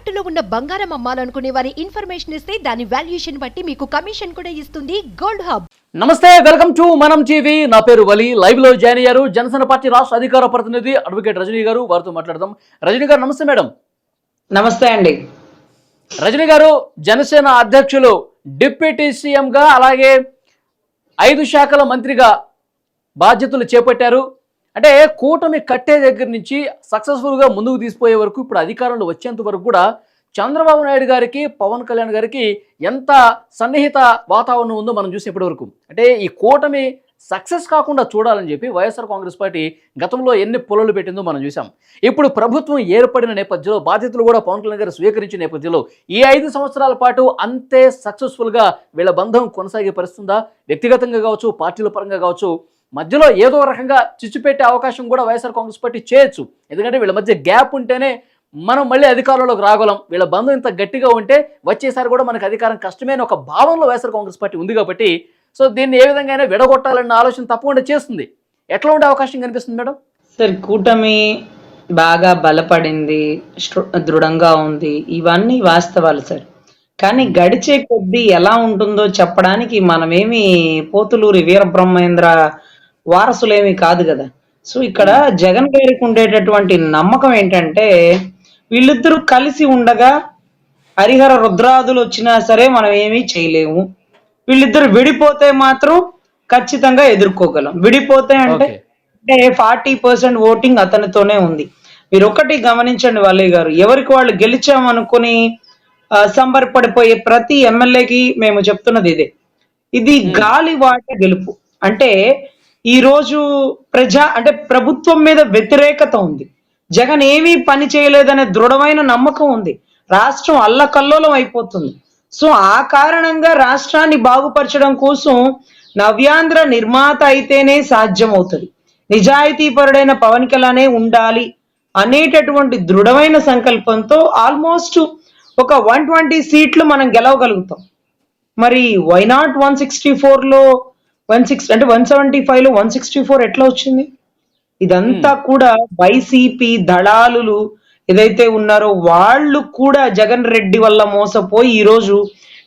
తాకట్టులో ఉన్న బంగారం అమ్మాలనుకునే వారి ఇన్ఫర్మేషన్ ఇస్తే దాని వాల్యుయేషన్ బట్టి మీకు కమిషన్ కూడా ఇస్తుంది గోల్డ్ హబ్. నమస్తే వెల్కమ్ టు మనం టీవీ. నా పేరు వలి. లైవ్లో జాయిన్ అయ్యారు. జనసేన పార్టీ రాష్ట్ర అధికార ప్రతినిధి అడ్వకేట్ రజనీ గారు. వారితో మాట్లాడదాం. రజనీ గారు నమస్తే మేడం. నమస్తే అండి. రజనీ గారు జనసేన అధ్యక్షులు డిప్యూటీ సీఎం గా అలాగే ఐదు శాఖల మంత్రిగా బాధ్యతలు చేపట్టారు. అంటే కూటమి కట్టే దగ్గర నుంచి సక్సెస్ఫుల్గా ముందుకు తీసిపోయే వరకు ఇప్పుడు అధికారంలో వచ్చేంత వరకు కూడా చంద్రబాబు నాయుడు గారికి పవన్ కళ్యాణ్ గారికి ఎంత సన్నిహిత వాతావరణం ఉందో మనం చూసి ఇప్పటివరకు అంటే ఈ కూటమి సక్సెస్ కాకుండా చూడాలని చెప్పి వైఎస్ఆర్ కాంగ్రెస్ పార్టీ గతంలో ఎన్ని పొలలు పెట్టిందో మనం చూసాం ఇప్పుడు ప్రభుత్వం ఏర్పడిన నేపథ్యంలో బాధ్యతలు కూడా పవన్ కళ్యాణ్ గారు స్వీకరించిన నేపథ్యంలో ఈ ఐదు సంవత్సరాల పాటు అంతే సక్సెస్ఫుల్గా వీళ్ళ బంధం కొనసాగే పరిస్తుందా వ్యక్తిగతంగా కావచ్చు పార్టీల పరంగా కావచ్చు మధ్యలో ఏదో రకంగా చిచ్చుపెట్టే అవకాశం కూడా వైఎస్ఆర్ కాంగ్రెస్ పార్టీ చేయొచ్చు. ఎందుకంటే వీళ్ళ మధ్య గ్యాప్ ఉంటేనే మనం మళ్ళీ అధికారంలోకి రాగలం. వీళ్ళ బంధం ఇంత గట్టిగా ఉంటే వచ్చేసారి కూడా మనకు అధికారం కష్టమైన ఒక భావనలో వైఎస్ఆర్ కాంగ్రెస్ పార్టీ ఉంది కాబట్టి సో దీన్ని ఏ విధంగా అయినా విడగొట్టాలన్న ఆలోచన తప్పకుండా చేస్తుంది. ఎట్లా ఉండే అవకాశం కనిపిస్తుంది మేడం? సార్ కూటమి బాగా బలపడింది దృఢంగా ఉంది. ఇవన్నీ వాస్తవాలు సార్. కానీ గడిచే కొద్దీ ఎలా ఉంటుందో చెప్పడానికి మనమేమి పోతులూరి వీరబ్రహ్మేంద్ర వారసులేమి కాదు కదా. సో ఇక్కడ జగన్ గారికి ఉండేటటువంటి నమ్మకం ఏంటంటే వీళ్ళిద్దరూ కలిసి ఉండగా హరిహర రుద్రాదులు వచ్చినా సరే మనం ఏమీ చేయలేము. వీళ్ళిద్దరు విడిపోతే మాత్రం ఖచ్చితంగా ఎదుర్కోగలం. విడిపోతే అంటే అంటే ఫార్టీ పర్సెంట్ ఓటింగ్ అతనితోనే ఉంది. మీరు ఒకటి గమనించండి వల్లయ్య గారు ఎవరికి వాళ్ళు గెలిచామనుకుని సంబరపడిపోయే ప్రతి ఎమ్మెల్యేకి మేము చెప్తున్నది ఇదే. ఇది గాలి వాట గెలుపు. అంటే ఈ రోజు ప్రజా అంటే ప్రభుత్వం మీద వ్యతిరేకత ఉంది. జగన్ ఏమీ పని చేయలేదనే దృఢమైన నమ్మకం ఉంది. రాష్ట్రం అల్లకల్లోలం అయిపోతుంది. సో ఆ కారణంగా రాష్ట్రాన్ని బాగుపరచడం కోసం నవ్యాంధ్ర నిర్మాత అయితేనే సాధ్యమవుతుంది. నిజాయితీపరుడైన పవన్ కళ్యాణే ఉండాలి అనేటటువంటి దృఢమైన సంకల్పంతో ఆల్మోస్ట్ ఒక వన్ ట్వంటీ సీట్లు మనం గెలవగలుగుతాం. మరి వై నాట్ వన్ సిక్స్టీ లో వన్ సిక్స్ అంటే వన్ సెవెంటీ ఫైవ్లో వన్ సిక్స్టీ ఫోర్ ఎట్లా వచ్చింది? ఇదంతా కూడా వైసీపీ దళాలులు ఏదైతే ఉన్నారో వాళ్ళు కూడా జగన్ రెడ్డి వల్ల మోసపోయి ఈ రోజు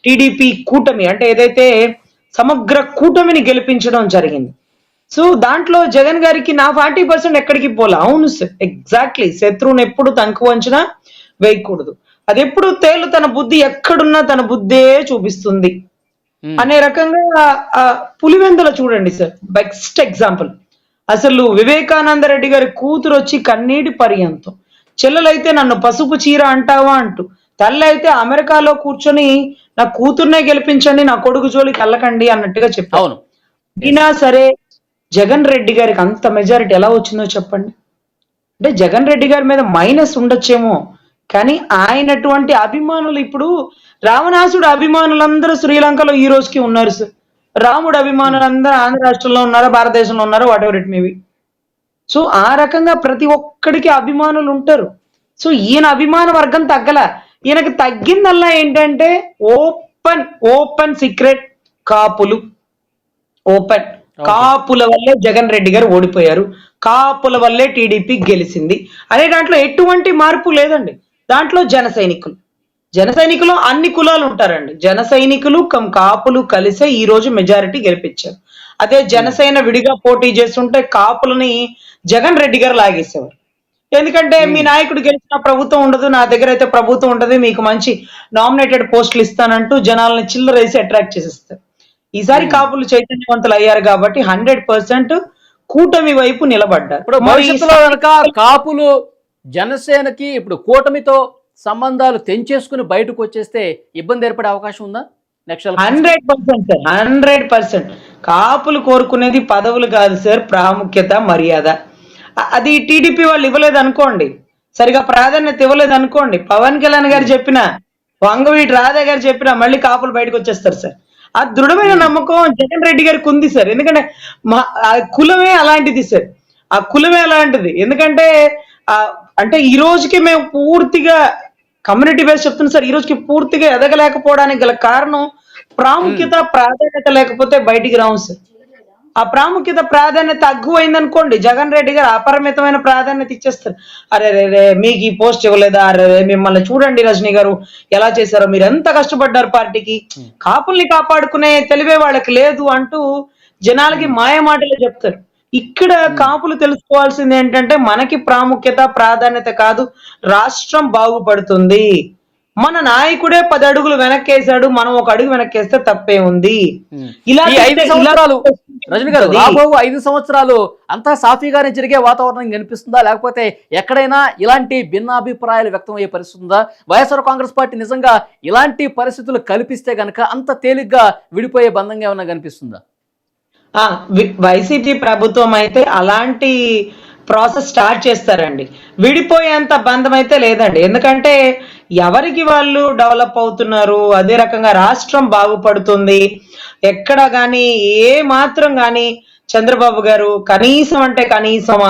టీడీపీ కూటమి అంటే ఏదైతే సమగ్ర కూటమిని గెలిపించడం జరిగింది. సో దాంట్లో జగన్ గారికి నా ఫార్టీ పర్సెంట్ ఎక్కడికి పోలే? అవును ఎగ్జాక్ట్లీ శత్రువుని ఎప్పుడు తక్కువ అంచనా వేయకూడదు. అది ఎప్పుడు తేలు తన బుద్ధి ఎక్కడున్నా తన బుద్ధే చూపిస్తుంది. Hmm. అనే రకంగా పులివెందుల చూడండి సార్. బెస్ట్ ఎగ్జాంపుల్ అసలు వివేకానంద రెడ్డి గారి కూతురు వచ్చి కన్నీటి పర్యంతం. చెల్లెలైతే నన్ను పసుపు చీర అంటావా అంటూ తల్లి అయితే అమెరికాలో కూర్చొని నా కూతుర్నే గెలిపించండి నా కొడుకు జోలికి వెళ్ళకండి అన్నట్టుగా చెప్పారు. అవును. అయినా సరే జగన్ రెడ్డి గారికి అంత మెజారిటీ ఎలా వచ్చిందో చెప్పండి. అంటే జగన్ రెడ్డి గారి మీద మైనస్ ఉండొచ్చేమో కానీ ఆయనటువంటి అభిమానులు ఇప్పుడు రావణాసుడు అభిమానులందరూ శ్రీలంకలో ఈ రోజుకి ఉన్నారు సార్ రాముడు అభిమానులందరూ ఆంధ్ర రాష్ట్రంలో ఉన్నారు భారతదేశంలో ఉన్నారు whatever it may be so ఆ రకంగా ప్రతి ఒక్కడికి అభిమానులు ఉంటారు. సో ఈయన అభిమాన వర్గం తగ్గల ఈయనకి తగ్గిందల్లా ఏంటంటే ఓపెన్ ఓపెన్ సీక్రెట్ కాపులు. ఓపెన్ కాపుల వల్లే జగన్ రెడ్డి గారు ఓడిపోయారు. కాపుల వల్లే టీడీపీ గెలిచింది అనే దాంట్లో ఎటువంటి మార్పు లేదండి. దాంట్లో జన సైనికులు. జన సైనికులు అన్ని కులాలు ఉంటారండి. జన సైనికులు కం కాపులు కలిసే ఈ రోజు మెజారిటీ గెలిపించారు. అదే జనసేన విడిగా పోటీ చేస్తుంటే కాపులని జగన్ రెడ్డి గారు లాగేసేవారు. ఎందుకంటే మీ నాయకుడు గెలిచిన ప్రభుత్వం ఉండదు నా దగ్గర అయితే ప్రభుత్వం ఉండదు మీకు మంచి నామినేటెడ్ పోస్టులు ఇస్తానంటూ జనాలని చిల్లరేసి అట్రాక్ట్ చేసేస్తారు. ఈసారి కాపులు చైతన్యవంతులు అయ్యారు కాబట్టి హండ్రెడ్ పర్సెంట్ కూటమి వైపు నిలబడ్డారు. కాపులు జనసేనకి ఇప్పుడు కూటమితో సంబంధాలు తెంచేసుకుని బయటకు వచ్చేస్తే ఇబ్బంది ఏర్పడే అవకాశం ఉందా? Next hundred percent sir hundred percent. కాపులు కోరుకునేది పదవులు కాదు సార్ ప్రాముఖ్యత మర్యాద. అది టీడీపీ వాళ్ళు ఇవ్వలేదు అనుకోండి. సరిగా ప్రాధాన్యత ఇవ్వలేదు అనుకోండి. పవన్ కళ్యాణ్ గారు చెప్పిన వంగవీటి రాధా గారు చెప్పిన మళ్ళీ కాపులు బయటకు వచ్చేస్తారు సార్. ఆ దృఢమైన నమ్మకం జగన్ రెడ్డి గారికి ఉంది సార్. ఎందుకంటే మా కులమే అలాంటిది సార్. ఆ కులమే అలాంటిది. ఎందుకంటే అంటే ఈ రోజుకి మేము పూర్తిగా కమ్యూనిటీ బేస్ చెప్తున్నా సార్ ఈ రోజుకి పూర్తిగా ఎదగలేకపోవడానికి గల కారణం ప్రాముఖ్యత ప్రాధాన్యత లేకపోతే బయటికి రాము సార్. ఆ ప్రాముఖ్యత ప్రాధాన్యత తగ్గువైంది అనుకోండి జగన్ రెడ్డి గారు అపరిమితమైన ప్రాధాన్యత ఇచ్చేస్తారు. అరే రే రే మీకు ఈ పోస్ట్ ఇవ్వలేదా? అరే రే మిమ్మల్ని చూడండి రజనీ గారు ఎలా చేశారో మీరు ఎంత కష్టపడ్డారు పార్టీకి? కాపుల్ని కాపాడుకునే తెలివే వాళ్ళకి లేదు అంటూ జనాలకి మాయ మాటలు చెప్తారు. ఇక్కడ కాపులు తెలుసుకోవాల్సింది ఏంటంటే మనకి ప్రాముఖ్యత ప్రాధాన్యత కాదు. రాష్ట్రం బాగుపడుతుంది. మన నాయకుడే పది అడుగులు వెనక్కేశాడు మనం ఒక అడుగు వెనక్కేస్తే తప్పే ఉంది. ఇలా ఈ ఐదు ఇలా సంవత్సరాలు రజనీ గారు ఉంటుంది. రాబో ఐదు సంవత్సరాలు అంతా సాఫీగానే జరిగే వాతావరణం కనిపిస్తుందా? లేకపోతే ఎక్కడైనా ఇలాంటి భిన్నాభిప్రాయాలు వ్యక్తం అయ్యే పరిస్థితి ఉందా? వైఎస్ఆర్ కాంగ్రెస్ పార్టీ నిజంగా ఇలాంటి పరిస్థితులు కల్పిస్తే గనక అంత తేలిగ్గా విడిపోయే బంధంగా ఏమైనా కనిపిస్తుందా? వైసీపీ ప్రభుత్వం అయితే అలాంటి ప్రాసెస్ స్టార్ట్ చేస్తారండి. విడిపోయేంత బంధం అయితే లేదండి. ఎందుకంటే ఎవరికి వాళ్ళు డెవలప్ అవుతున్నారు? అదే రకంగా రాష్ట్రం బాగుపడుతుంది. ఎక్కడ కానీ ఏ మాత్రం కానీ చంద్రబాబు గారు కనీసం అంటే కనీసం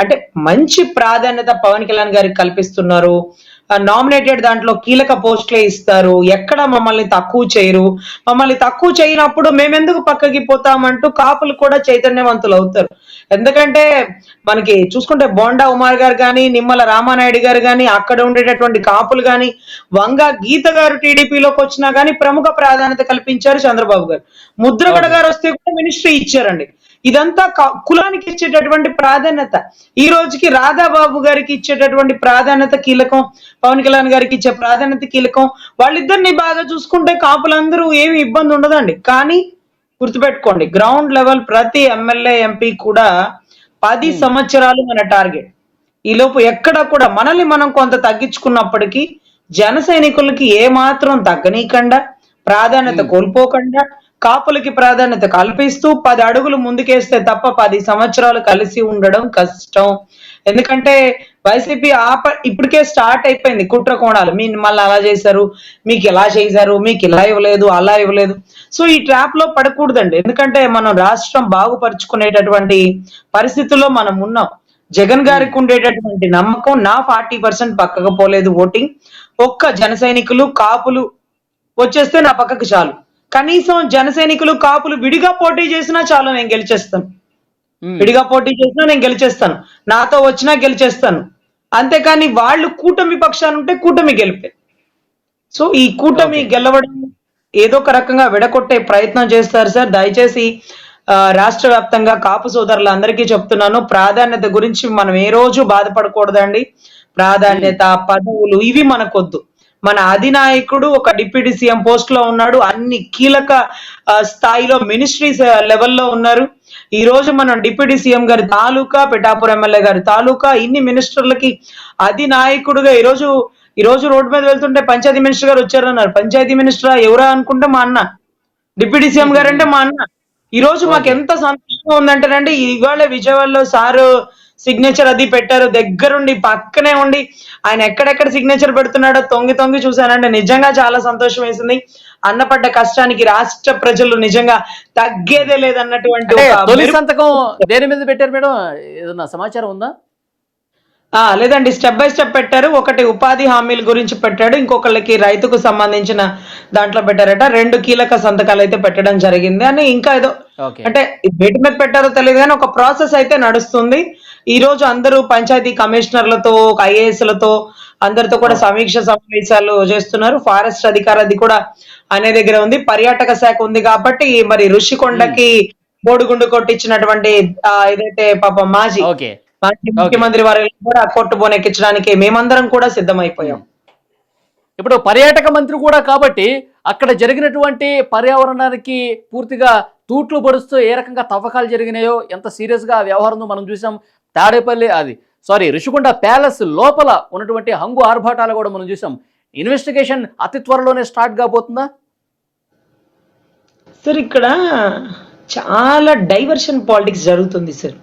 అంటే మంచి ప్రాధాన్యత పవన్ కళ్యాణ్ గారికి కల్పిస్తున్నారు. నామినేటెడ్ దాంట్లో కీలక పోస్టులే ఇస్తారు. ఎక్కడ మమ్మల్ని తక్కువ చేయరు. మమ్మల్ని తక్కువ చేయనప్పుడు మేమెందుకు పక్కకి పోతామంటూ కాపులు కూడా చైతన్యవంతులు అవుతారు ఎందుకంటే మనకి చూసుకుంటే బోండా ఉమార్ గారు కానీ నిమ్మల రామానాయుడు గారు కానీ అక్కడ ఉండేటటువంటి కాపులు కానీ వంగ గీత గారు టీడీపీలోకి వచ్చినా కానీ ప్రముఖ ప్రాధాన్యత కల్పించారు చంద్రబాబు గారు. ముద్రగడ గారు వస్తే కూడా మినిస్ట్రీ ఇచ్చారండి. ఇదంతా కులానికి ఇచ్చేటటువంటి ప్రాధాన్యత. ఈ రోజుకి రాధాబాబు గారికి ఇచ్చేటటువంటి ప్రాధాన్యత కీలకం పవన్ కళ్యాణ్ గారికి ఇచ్చే ప్రాధాన్యత కీలకం. వాళ్ళిద్దరిని బాగా చూసుకుంటే కాపులందరూ ఏమి ఇబ్బంది ఉండదండి. కానీ గుర్తుపెట్టుకోండి గ్రౌండ్ లెవెల్ ప్రతి ఎమ్మెల్యే ఎంపీ కూడా పది సంవత్సరాలు మన టార్గెట్. ఈ లోపు ఎక్కడ కూడా మనల్ని మనం కొంత తగ్గించుకున్నప్పటికీ జన సైనికులకి ఏ మాత్రం తగ్గనీయకుండా ప్రాధాన్యత కోల్పోకుండా కాపులకి ప్రాధాన్యత కల్పిస్తూ పది అడుగులు ముందుకేస్తే తప్ప పది సంవత్సరాలు కలిసి ఉండడం కష్టం. ఎందుకంటే వైసీపీ ఆప ఇప్పటికే స్టార్ట్ అయిపోయింది కుట్ర కోణాలు మీ మళ్ళీ అలా చేశారు మీకు ఇలా చేశారు మీకు ఇలా ఇవ్వలేదు అలా ఇవ్వలేదు. సో ఈ ట్రాప్లో పడకూడదండి. ఎందుకంటే మనం రాష్ట్రం బాగుపరుచుకునేటటువంటి పరిస్థితుల్లో మనం ఉన్నాం. జగన్ గారికి ఉండేటటువంటి నమ్మకం నా ఫార్టీ పర్సెంట్ పక్కకు పోలేదు ఓటింగ్. ఒక్క జన సైనికులు కాపులు వచ్చేస్తే నా పక్కకు చాలు. కనీసం జన సైనికులు కాపులు విడిగా పోటీ చేసినా చాలు నేను గెలిచేస్తాను. విడిగా పోటీ చేసినా నేను గెలిచేస్తాను. నాతో వచ్చినా గెలిచేస్తాను. అంతేకాని వాళ్ళు కూటమి పక్షాన ఉంటే కూటమి గెలిపే. సో ఈ కూటమి గెలవడం ఏదో ఒక రకంగా విడగొట్టే ప్రయత్నం చేస్తారు సార్. దయచేసి ఆ, రాష్ట్ర వ్యాప్తంగా కాపు సోదరులందరికీ చెప్తున్నాను. ప్రాధాన్యత గురించి మనం ఏ రోజు బాధపడకూడదండి. ప్రాధాన్యత పదవులు ఇవి మనకొద్దు. మన అధినాయకుడు ఒక డిప్యూటీ సీఎం పోస్ట్లో ఉన్నాడు. అన్ని కీలక స్థాయిలో మినిస్ట్రీస్ లెవెల్లో ఉన్నారు. ఈ రోజు మనం డిప్యూటీ సీఎం గారి తాలూకా పిఠాపురం ఎమ్మెల్యే గారి తాలూకా ఇన్ని మినిస్టర్లకి అధినాయకుడుగా ఈ రోజు ఈ రోజు రోడ్డు మీద వెళ్తుంటే పంచాయతీ మినిస్టర్ గారు వచ్చారన్నారు. పంచాయతీ మినిస్టర్ ఎవరా అనుకుంటే మా అన్న. డిప్యూటీ సీఎం గారు అంటే మా అన్న. ఈ రోజు మాకు ఎంత సంతోషంగా ఉందంటేనండి ఇవాళ విజయవాడలో సారు సిగ్నేచర్ అది పెట్టారు. దగ్గరుండి పక్కనే ఉండి. ఆయన ఎక్కడెక్కడ సిగ్నేచర్ పెడుతున్నాడో తొంగి తొంగి చూశానంటే నిజంగా చాలా సంతోషం వేసింది. అన్నపడ్డ కష్టానికి రాష్ట్ర ప్రజలు నిజంగా తగ్గేదే లేదన్నటువంటి తొలి సంతకం దేని మీద పెట్టారు మేడం? ఏదన్నా సమాచారం ఉందా? ఆ లేదండి. స్టెప్ బై స్టెప్ పెట్టారు. ఒకటి ఉపాధి హామీల గురించి పెట్టాడు. ఇంకొకళ్ళకి రైతుకు సంబంధించిన దాంట్లో పెట్టారట. రెండు కీలక సంతకాలు అయితే పెట్టడం జరిగింది అని ఇంకా ఏదో అంటే వేటి మీద పెట్టారో తెలియదు కానీ ఒక ప్రాసెస్ అయితే నడుస్తుంది. ఈ రోజు అందరూ పంచాయతీ కమిషనర్లతో ఐఏఎస్లతో అందరితో కూడా సమీక్ష సమావేశాలు చేస్తున్నారు. ఫారెస్ట్ అధికారి కూడా అనే దగ్గర ఉంది. పర్యాటక శాఖ ఉంది కాబట్టి మరి ఋషికొండకి బోడిగుండు కొట్టించినటువంటి ఏదైతే పాపం మాజీ ముఖ్యమంత్రి వారు కూడా కొట్టు బోనెక్కించడానికి మేమందరం కూడా సిద్ధమైపోయాం. ఇప్పుడు పర్యాటక మంత్రి కూడా కాబట్టి అక్కడ జరిగినటువంటి పర్యావరణానికి పూర్తిగా తూట్లు పడుస్తూ ఏ రకంగా తవ్వకాలు జరిగినాయో ఎంత సీరియస్గా ఆ వ్యవహారం మనం చూసాం. తాడేపల్లి అది సారీ రిషికొండ ప్యాలెస్ లోపల ఉన్నటువంటి హంగు ఆర్భాటాలు కూడా మనం చూసాం. ఇన్వెస్టిగేషన్ అతి త్వరలోనే స్టార్ట్ కాబోతుందా? సార్ ఇక్కడ చాలా డైవర్షన్ పాలిటిక్స్ జరుగుతుంది సార్.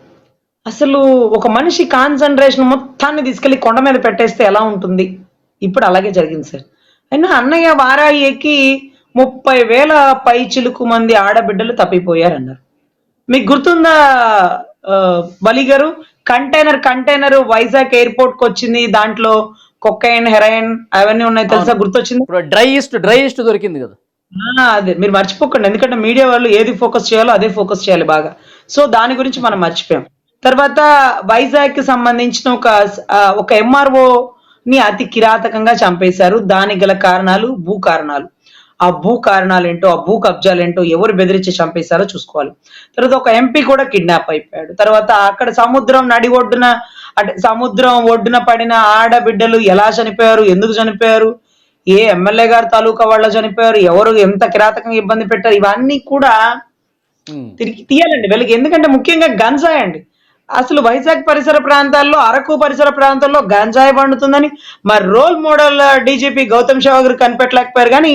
అసలు ఒక మనిషి కాన్సన్ట్రేషన్ మొత్తాన్ని తీసుకెళ్ళి కొండ మీద పెట్టేస్తే ఎలా ఉంటుంది? ఇప్పుడు అలాగే జరిగింది సార్. అయినా అన్నయ్య వారాయి ముప్పై వేల పై చిలుకు మంది ఆడబిడ్డలు తప్పిపోయారన్నారు. మీకు గుర్తుందా బలి గారు? కంటైనర్ కంటైనర్ వైజాగ్ ఎయిర్పోర్ట్కి వచ్చింది. దాంట్లో కొక్కైన్ హెరాయిన్ అవన్నీ ఉన్నాయి తెలుసా? గుర్తొచ్చింది? ఇప్పుడు డ్రై ఈస్ట్ డ్రై ఈస్ట్ దొరికింది కదా. అదే. మీరు మర్చిపోకండి. ఎందుకంటే మీడియా వాళ్ళు ఏది ఫోకస్ చేయాలో అదే ఫోకస్ చేయాలి బాగా. సో దాని గురించి మనం మర్చిపోయాం. తర్వాత వైజాగ్కి సంబంధించిన ఒక ఒక ఎంఆర్ఓ ని అతి కిరాతకంగా చంపేశారు. దానికి గల కారణాలు భూ కారణాలు. ఆ భూ కారణాలు ఏంటో ఆ భూ కబ్జాలు ఏంటో ఎవరు బెదిరించి చంపేశారో చూసుకోవాలి. తర్వాత ఒక ఎంపీ కూడా కిడ్నాప్ అయిపోయాడు. తర్వాత అక్కడ సముద్రం నడి ఒడ్డున అంటే సముద్రం ఒడ్డున పడిన ఆడబిడ్డలు ఎలా చనిపోయారు ఎందుకు చనిపోయారు ఏ ఎమ్మెల్యే గారు తాలూకా వాళ్ళు చనిపోయారు ఎవరు ఎంత కిరాతకంగా ఇబ్బంది పెట్టారు ఇవన్నీ కూడా. తిరిగి తీయాలండి. వీళ్ళకి ఎందుకంటే ముఖ్యంగా గంజాయి అండి అసలు వైజాగ్ పరిసర ప్రాంతాల్లో అరకు పరిసర ప్రాంతాల్లో గంజాయి పండుతుందని మరి రోల్ మోడల్ డీజీపీ గౌతమ్ షావ్ గారు కనిపెట్టలేకపోయారు. కానీ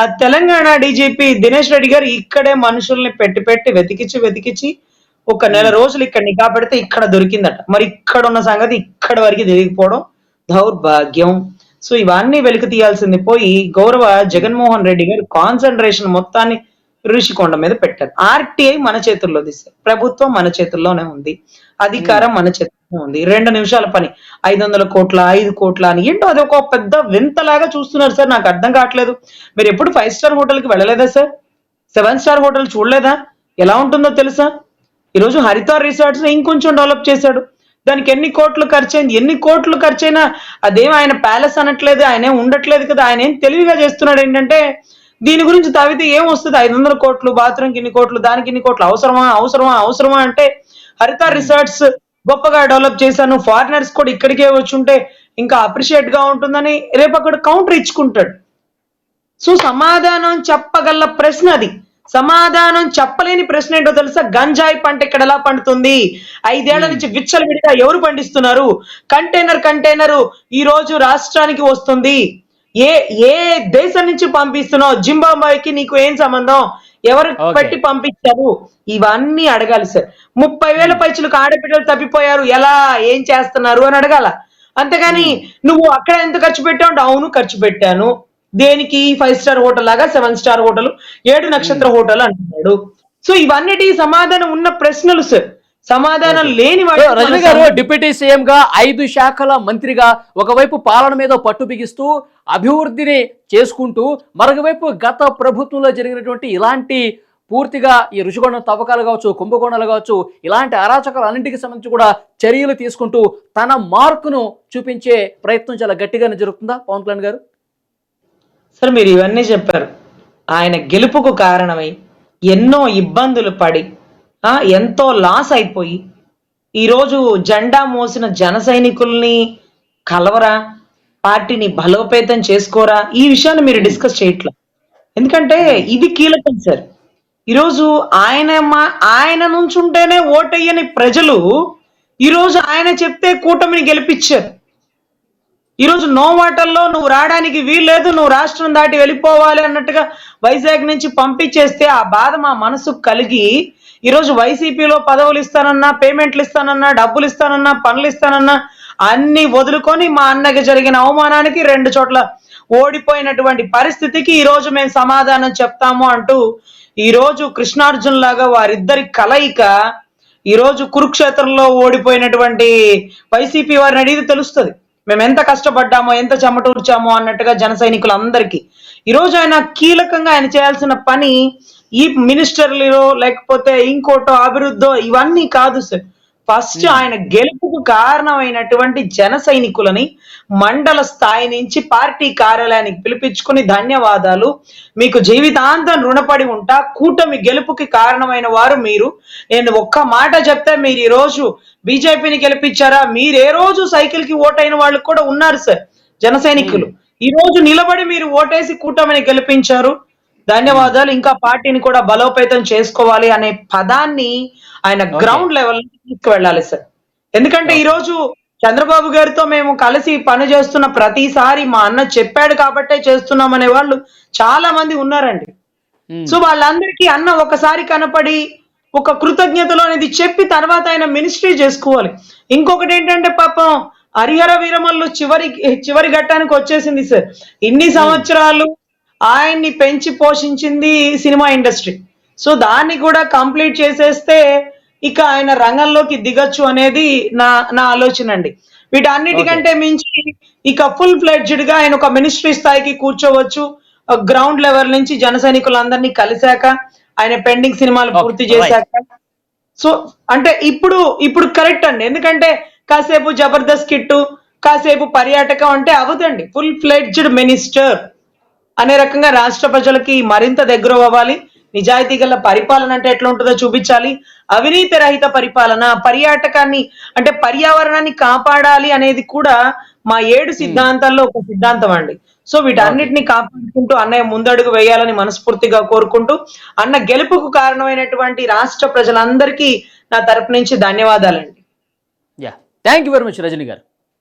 ఆ తెలంగాణ డీజీపీ దినేష్ రెడ్డి గారు ఇక్కడే మనుషుల్ని పెట్టి పెట్టి వెతికిచ్చి వెతికిచ్చి ఒక నెల రోజులు ఇక్కడ నిఘా పెడితే ఇక్కడ దొరికిందట. మరి ఇక్కడ ఉన్న సంగతి ఇక్కడ వరకు తెలియకపోవడం దౌర్భాగ్యం. సో ఇవన్నీ వెలికి తీయాల్సింది పోయి గౌరవ జగన్మోహన్ రెడ్డి గారు కాన్సన్ట్రేషన్ మొత్తాన్ని ఋషికొండ మీద పెట్టారు. ఆర్టీఐ మన చేతుల్లో తీసారు ప్రభుత్వం మన చేతుల్లోనే ఉంది. అధికారం మన చేతిలో ఉంది. రెండు నిమిషాల పని. ఐదు వందల కోట్ల ఐదు కోట్ల అని ఏంటో అది ఒక పెద్ద వింతలాగా చూస్తున్నారు సార్. నాకు అర్థం కావట్లేదు. మీరు ఎప్పుడు ఫైవ్ స్టార్ హోటల్కి వెళ్ళలేదా సార్? సెవెన్ స్టార్ హోటల్ చూడలేదా? ఎలా ఉంటుందో తెలుసా? ఈరోజు హరిత రిసార్ట్స్ ఇంకొంచెం డెవలప్ చేశాడు. దానికి ఎన్ని కోట్లు ఖర్చైంది? ఎన్ని కోట్లు ఖర్చైనా అదేం ఆయన ప్యాలెస్ అనట్లేదు ఆయన ఉండట్లేదు కదా ఆయన ఏం తెలివిగా చేస్తున్నాడు ఏంటంటే దీని గురించి తవ్వితే ఏం వస్తుంది? ఐదు వందల కోట్లు బాత్రూమ్కి ఇన్ని కోట్లు దానికి ఇన్ని కోట్లు అవసరమా అవసరమా అవసరమా అంటే హరిత రిసార్ట్స్ గొప్పగా డెవలప్ చేశాను. ఫారినర్స్ కూడా ఇక్కడికే వచ్చి ఉంటే ఇంకా అప్రిషియేట్గా ఉంటుందని రేపు అక్కడ కౌంటర్ ఇచ్చుకుంటాడు. సో సమాధానం చెప్పగల ప్రశ్న అది. సమాధానం చెప్పలేని ప్రశ్న ఏంటో తెలుసా? గంజాయి పంట ఇక్కడ ఎలా పండుతుంది? ఐదేళ్ళ నుంచి విచ్చలవిడిగా ఎవరు పండిస్తున్నారు? కంటైనర్ కంటైనర్ ఈ రోజు రాష్ట్రానికి వస్తుంది. ఏ ఏ దేశం నుంచి పంపిస్తున్నావు? జింబాబాయికి నీకు ఏం సంబంధం? ఎవరు. పెట్టి పంపించారు? ఇవన్నీ అడగాలి సార్. ముప్పై వేల పైచులకు ఆడపిల్లలు తప్పిపోయారు. ఎలా? ఏం చేస్తున్నారు అని అడగాల. అంతేగాని నువ్వు అక్కడ ఎంత ఖర్చు పెట్టావు అంటే అవును ఖర్చు పెట్టాను. దేనికి? ఫైవ్ స్టార్ హోటల్ లాగా సెవెన్ స్టార్ హోటల్ ఏడు నక్షత్ర హోటల్ అంటున్నాడు. సో ఇవన్నిటి సమాధానం ఉన్న ప్రశ్నలు సార్. సమాధానం లేని రజనీ గారు డిప్యూటీ సీఎం గా ఐదు శాఖల మంత్రిగా ఒకవైపు పాలన మీద పట్టు బిగిస్తూ అభివృద్ధిని చేసుకుంటూ మరొకవైపు గత ప్రభుత్వంలో జరిగినటువంటి ఇలాంటి పూర్తిగా ఈ రుషికొండ తవ్వకాలు కావచ్చు కుంభకోణాలు కావచ్చు ఇలాంటి అరాచకాలు అన్నింటికి సంబంధించి కూడా చర్యలు తీసుకుంటూ తన మార్కును చూపించే ప్రయత్నం చాలా గట్టిగానే జరుగుతుందా పవన్ కళ్యాణ్ గారు? సార్ మీరు ఇవన్నీ చెప్పారు. ఆయన గెలుపుకు కారణమై ఎన్నో ఇబ్బందులు పడి ఎంతో లాస్ అయిపోయి. ఈరోజు జెండా మోసిన జన సైనికుల్ని కలవరా? పార్టీని బలోపేతం చేసుకోరా? ఈ విషయాన్ని మీరు డిస్కస్ చేయట్లా. ఎందుకంటే ఇది కీలకం సార్. ఈరోజు ఆయన మా ఆయన నుంచుంటేనే ఓటయ్యని ప్రజలు ఈరోజు ఆయన చెప్తే కూటమిని గెలిపించారు. ఈరోజు నో మాటల్లో నువ్వు రావడానికి వీల్లేదు నువ్వు రాష్ట్రం దాటి వెళ్ళిపోవాలి అన్నట్టుగా వైజాగ్ నుంచి పంపించేస్తే ఆ బాధ మా మనసుకు కలిగి ఈరోజు వైసీపీలో పదవులు ఇస్తానన్నా పేమెంట్లు ఇస్తానన్నా డబ్బులు ఇస్తానన్నా పనులు ఇస్తానన్నా అన్ని వదులుకొని మా అన్నకి జరిగిన అవమానానికి రెండు చోట్ల ఓడిపోయినటువంటి పరిస్థితికి ఈ రోజు మేము సమాధానం చెప్తాము అంటూ ఈ రోజు కృష్ణార్జున్ లాగా వారిద్దరి కలయిక ఈ రోజు కురుక్షేత్రంలో ఓడిపోయినటువంటి వైసీపీ వారిని అడిగితే తెలుస్తుంది. మేము ఎంత కష్టపడ్డామో ఎంత చెమటూర్చామో అన్నట్టుగా జన సైనికులందరికీ. ఈ రోజు ఆయన కీలకంగా ఆయన చేయాల్సిన పని ఈ మినిస్టర్లు లేకపోతే ఇంకోటో అభివృద్ధో ఇవన్నీ కాదు సార్. ఫస్ట్ ఆయన గెలుపుకు కారణమైనటువంటి జన సైనికులని మండల స్థాయి నుంచి పార్టీ కార్యాలయానికి పిలిపించుకుని ధన్యవాదాలు. మీకు జీవితాంతం రుణపడి ఉంటా. కూటమి గెలుపుకి కారణమైన వారు మీరు. నేను ఒక్క మాట చెప్తే మీరు ఈ రోజు బీజేపీని గెలిపించారా? మీరు ఏ రోజు సైకిల్కి ఓటైన వాళ్ళు కూడా ఉన్నారు సార్. జన సైనికులు. ఈ రోజు నిలబడి మీరు ఓటేసి కూటమిని గెలిపించారు. ధన్యవాదాలు. ఇంకా పార్టీని కూడా బలోపేతం చేసుకోవాలి అనే పదాన్ని ఆయన గ్రౌండ్ లెవెల్ తీసుకువెళ్ళాలి సార్. ఎందుకంటే ఈ రోజు చంద్రబాబు గారితో మేము కలిసి పని చేస్తున్న ప్రతిసారి మా అన్న చెప్పాడు కాబట్టే చేస్తున్నాం అనే వాళ్ళు చాలా మంది ఉన్నారండి. సో వాళ్ళందరికీ అన్న ఒకసారి కనపడి ఒక కృతజ్ఞతలు అనేది చెప్పి తర్వాత ఆయన మినిస్ట్రీ చేసుకోవాలి. ఇంకొకటి ఏంటంటే పాపం హరిహర వీరమల్లు చివరి చివరి ఘట్టానికి వచ్చేసింది సార్. ఇన్ని సంవత్సరాలు ఆయన్ని పెంచి పోషించింది సినిమా ఇండస్ట్రీ. సో దాన్ని కూడా కంప్లీట్ చేసేస్తే ఇక ఆయన రంగంలోకి దిగచ్చు అనేది నా నా ఆలోచన అండి. వీటన్నిటికంటే మించి ఇక ఫుల్ ఫ్లెడ్జ్డ్గా ఆయన ఒక మినిస్ట్రీ స్థాయికి కూర్చోవచ్చు. గ్రౌండ్ లెవెల్ నుంచి జన సైనికులందరినీ కలిశాక ఆయన పెండింగ్ సినిమాలు పూర్తి. చేశాక. సో అంటే ఇప్పుడు ఇప్పుడు కరెక్ట్ అండి. ఎందుకంటే కాసేపు జబర్దస్త్ కిట్టు కాసేపు పర్యాటకం అంటే అవదండి. ఫుల్ ఫ్లెడ్జ్డ్ మినిస్టర్ అనే రకంగా రాష్ట్ర ప్రజలకి మరింత దగ్గర అవ్వాలి. నిజాయితీ గల పరిపాలన అంటే ఎట్లా ఉంటుందో చూపించాలి. అవినీతి రహిత పరిపాలన పర్యాటకాన్ని అంటే పర్యావరణాన్ని కాపాడాలి అనేది కూడా మా ఏడు సిద్ధాంతాల్లో ఒక సిద్ధాంతం అండి. సో వీటన్నిటిని కాపాడుకుంటూ అన్నయ్య ముందడుగు వేయాలని మనస్ఫూర్తిగా కోరుకుంటూ అన్న గెలుపుకు కారణమైనటువంటి రాష్ట్ర ప్రజలందరికీ నా తరపు నుంచి ధన్యవాదాలండి. Yeah. Thank you very much Rajani గారు.